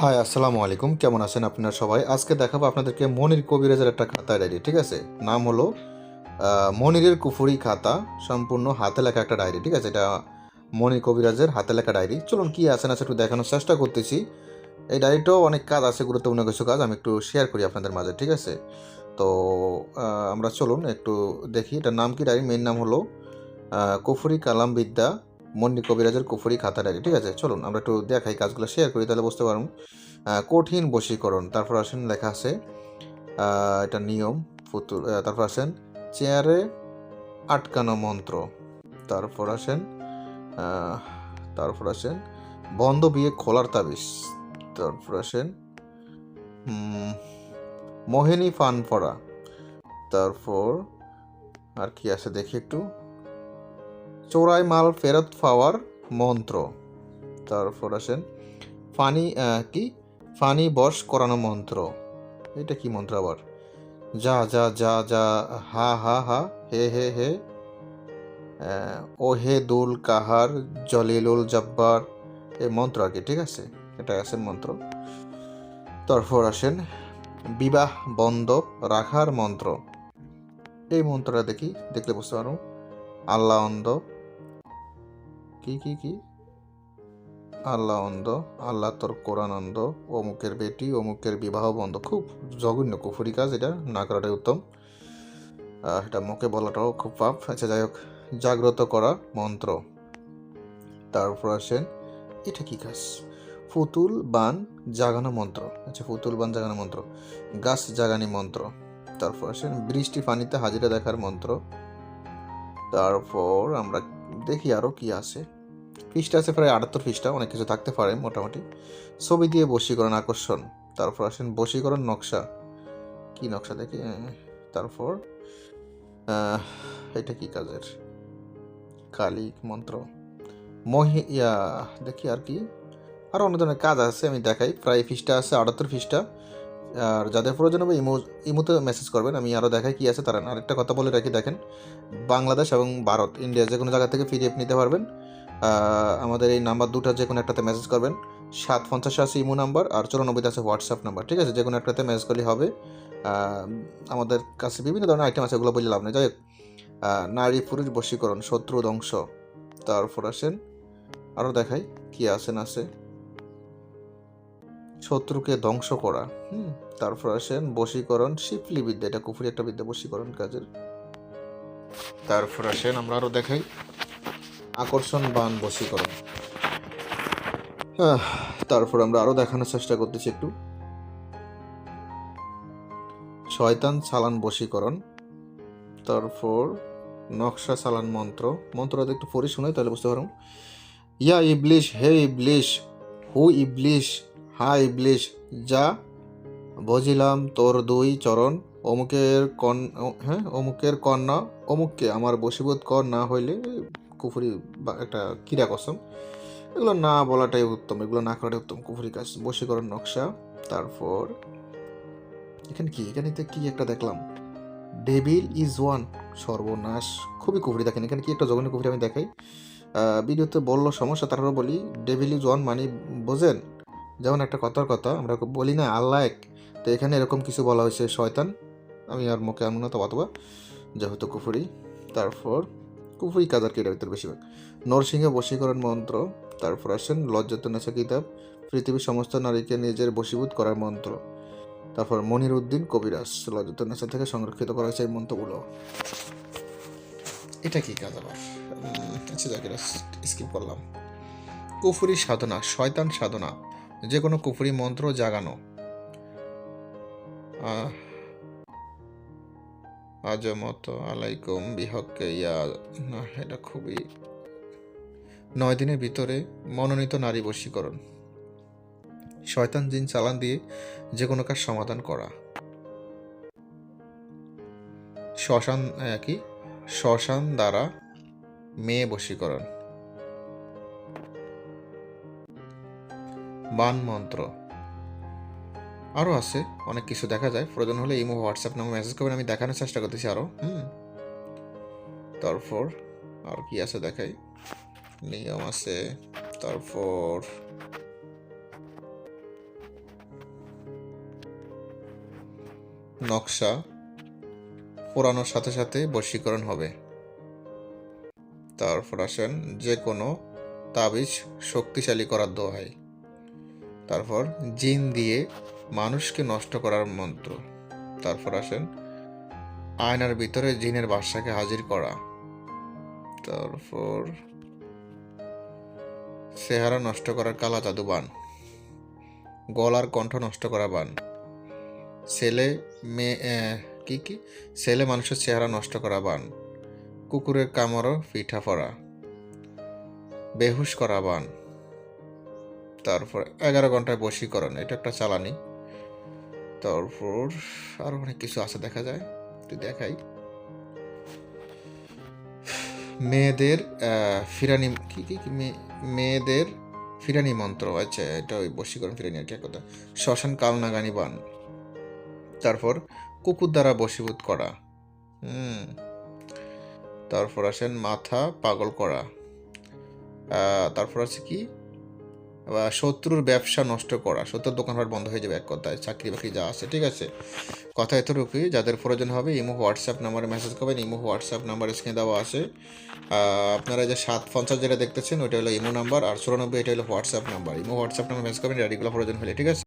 High, আসসালামু আলাইকুম। কেমন আছেন আপনারা সবাই? আজকে দেখাবো আপনাদেরকে মনির কবিরাজের একটা খাতা ডায়েরি ঠিক আছে? নাম হলো মনিরের কুফুরি খাতা, সম্পূর্ণ হাতে লেখা একটা ডায়েরি ঠিক আছে? এটা মনির কবিরাজের হাতে লেখা ডায়েরি চলুন, কি আছে না একটু দেখানোর চেষ্টা করতেছি। এই ডায়েরিটাও অনেক কাজ আছে, গুরুত্বপূর্ণ কিছু কাজ আমি একটু শেয়ার করি আপনাদের মাঝে, ঠিক আছে? তো আমরা চলুন একটু দেখি, এটার নাম কি ডায়েরি মেন নাম হলো কুফুরি কালাম বিদ্যা মন্ডি কবিরাজের কুফুরি খাতা ডায়েরি ঠিক আছে? চলুন আমরা একটু দেখাই কাজগুলো শেয়ার করি তাহলে বুঝতে পারুন। কঠিন বশীকরণ তারপর আসেন লেখা আছে এটা নিয়ম আহ, তারপর আসেন চেয়ারে আটকানো মন্ত্র তারপর আসেন তারপর আসেন বন্ধ বিয়ে খোলার তাবিজ তারপর আসেন মোহিনী ফান পড়া তারপর আর কি আছে দেখি একটু? চোরাই মাল ফেরত পাওয়ার মন্ত্র। তারপর আসেন, ফানি কি? ফানি বশ করানো মন্ত্র। এটা কি মন্ত্র আবার? যা যা যা যা, হা হা হা, হে হে হে ও হে দুল কাহার, জলিলুল জব্বার। এই মন্ত্র আর কি, ঠিক আছে? এটা আছে মন্ত্র। তারপর আসেন, বিবাহ বন্ধ রাখার মন্ত্র। এই মন্ত্রটা দেখি, দেখলে বুঝতে পারো আল্লাহ অন্ধ কি কি কি? আল্লাহ অন্ধ, আল্লাহ তোর কোরআন অন্ধ, অমুকের বেটি, অমুকের বিবাহ বন্ধ। খুব জঘন্য কুফুরি কাজ এটা, না করাটাই উত্তম। এটা মুখে বলাটাও খুব পাপ। আচ্ছা যাই হোক, জাগ্রত করা মন্ত্র। তারপর আসেন, এটা কি কাজ? ফুতুল বান জাগানো মন্ত্র। আচ্ছা ফুতুল বান জাগানো মন্ত্র। গাছ জাগানি মন্ত্র। তারপর আসেন, বৃষ্টি পানিতে হাজিরা দেখার মন্ত্র। তারপর আমরা দেখি আরও কি আছে। ফিসটা আছে প্রায় আটাত্তর ফিসটা, অনেক কিছু থাকতে পারে মোটামুটি। ছবি দিয়ে বশীকরণ আকর্ষণ, তারপর আসেন বশীকরণ নকশা। কি নকশা দেখি? তারপর এটা কি কাজের? কালী মন্ত্র। মহি, ইয়া, দেখি আর কি। আরও অন্য ধরনের কাজ আছে, আমি দেখাই। প্রায় ফিসটা আছে, আটাত্তর ফিসটা। আর যাদের প্রয়োজন হবে ইমো, ইমোতে মেসেজ করবেন, আমি আরও দেখাই কি আছে তারা। আরেকটা কথা বলে রাখি, দেখেন। বাংলাদেশ এবং ভারত, ইন্ডিয়া যে কোনো জায়গা থেকে পিডিএফ নিতে পারবেন। আমাদের এই নাম্বার দুটো যে কোনো একটাতে মেসেজ করবেন। সাত পঞ্চাশ আছে ইমো নাম্বার আর চৌরানব্বইতে আছে হোয়াটসঅ্যাপ নাম্বার, ঠিক আছে? যে কোনো একটাতে মেসেজ করলে হবে। আমাদের কাছে বিভিন্ন ধরনের আইটেম আছে ওগুলো বললে লাভ নেই। যাই নারী পুরুষ বশীকরণ, শত্রু ধ্বংস। তারপর আসেন আরও দেখাই কি আছে না আছে। শত্রুকে ধ্বংস করা, হুম? তারপর আসেন, বশীকরণ শিপলি বিদ্যা এটা কুফুরি একটা বিদ্যা, বশীকরণ কাজের। তারপর আসেন, আমরা আরও দেখাই। আকর্ষণ, বান, বশীকরণ। তারপর আমরা আরও দেখানোর চেষ্টা করতেছি একটু। শয়তান, চালান, বশীকরণ। তারপর নকশা, চালান, মন্ত্র। মন্ত্রটা একটু পড়ি শোনাই তাহলে বুঝতে পারো ইয়া ইবলিশ, হে ইবলিশ, হু ইবলিশ, হা ইবলিশ, যা বুঝিলাম তোর দুই চরণ। অমুকের কন হ্যাঁ অমুকের কন্যা, অমুককে, আমার বশীভূত কর না হইলে কুফুরি বা একটা ক্রীড়া কসম। এগুলো না বলাটাই উত্তম, এগুলো না করাটাই উত্তম কুফুরি কাজ। বশীকরণ নকশা, তারপর এখানে কি? এখানে তো কি একটা দেখলাম? ডেভিল ইজ ওয়ান, সর্বনাশ। খুবই কুফুরি, দেখেন এখানে কি একটা জঘন্য কুফুরি আমি দেখাই। ভিডিওতে বলল সমস্যা, তারপরে বলি, ডেভিল ইজ ওয়ান মানে বোঝেন? যেমন একটা কথার কথা, আমরা বলি না আল্লাহ এক তো এখানে এরকম কিছু বলা হয়েছে, শয়তান। আমি আর মুখে আনব না অথবা যেহেতু কুফুরি। তারপর কুফুরি কাজ আর কি এটার ভিতরে বেশিরভাগ। নরসিংহ বশীকরণ মন্ত্র, তারপর আসেন লজ্জাতনেশা কিতাব, পৃথিবীর সমস্ত নারীকে নিজের বশীভূত করার মন্ত্র। তারপর মনির উদ্দিন, কবিরাজ লজ্জাতনেশা থেকে সংরক্ষিত করা হয়েছে এই মন্ত্রগুলো। এটা কি কাজ আবার? আচ্ছা যাকে স্কিপ করলাম। কুফুরি সাধনা, শয়তান সাধনা, যে কোনো কুফুরি মন্ত্র জাগানো। আজমত আলাইকুম বিহককে, ইয়া, না, এটা খুবই নয় দিনের ভিতরে মনোনীত নারী বশীকরণ। শয়তান জিন চালান দিয়ে যে কোনো কাজ সমাধান করা। শ্মশান কি? শ্মশান দ্বারা মেয়ে বশীকরণ। বান মন্ত্র। আরও আছে, অনেক কিছু দেখা যায়। প্রয়োজন হলে ইমো, হোয়াটসঅ্যাপ নামে মেসেজ করবেন, আমি দেখানোর চেষ্টা করতেছি আরও হুম। তারপর আর কি আছে দেখাই? নিয়ম আছে। তারপর নকশা। পোড়ানোর সাথে সাথে বশীকরণ হবে। তারপর আসেন যে কোনো তাবিজ শক্তিশালী করার দোহাই। তারপর জিন দিয়ে মানুষকে নষ্ট করার মন্ত্র। তারপর আসেন, আয়নার ভিতরে জিনের বাসাকে হাজির করা। তারপর চেহারা নষ্ট করার কালা জাদু বান। গলার কণ্ঠ নষ্ট করা বান। ছেলে, মেয়ে কি কি? ছেলে মানুষের চেহারা নষ্ট করা বান। কুকুরের কামড়ও পিঠা পড়া বেহুশ করা বান। তারপর এগারো ঘন্টায় বশীকরণ, এটা একটা চালানি। তারপর আরও অনেক কিছু আছে দেখা যায় তুই দেখাই। মেয়েদের ফিরানি, কি কি কি, মেয়ে- মেয়েদের ফিরানি মন্ত্র আচ্ছা এটা ওই বশীকরণ ফিরানি আর কি কথা শ্মশান কালনাগানি বান। তারপর কুকুর দ্বারা বশীভূত করা। হুম। তারপর আসেন মাথা পাগল করা। তারপর আছে কি? শত্রুর ব্যবসা নষ্ট করা, শত্রুর দোকানপাট বন্ধ হয়ে যাবে এক কথায়, চাকরি বাকরি যা আছে, ঠিক আছে? কথা এতটুকুই, যাদের প্রয়োজন হবে ইমো, হোয়াটসঅ্যাপ নাম্বারে মেসেজ করবেন, ইমো, হোয়াটসঅ্যাপ নাম্বার স্ক্রিনে দেওয়া আছে। আপনারা যে সাত পঞ্চাশ যেটা দেখতেছেন, ওইটা হলো ইমো নাম্বার, আর চুরানব্বই এটা হলো WhatsApp number. Imo, WhatsApp number message করবেন রেডিগুলো প্রয়োজন হলে, ঠিক আছে?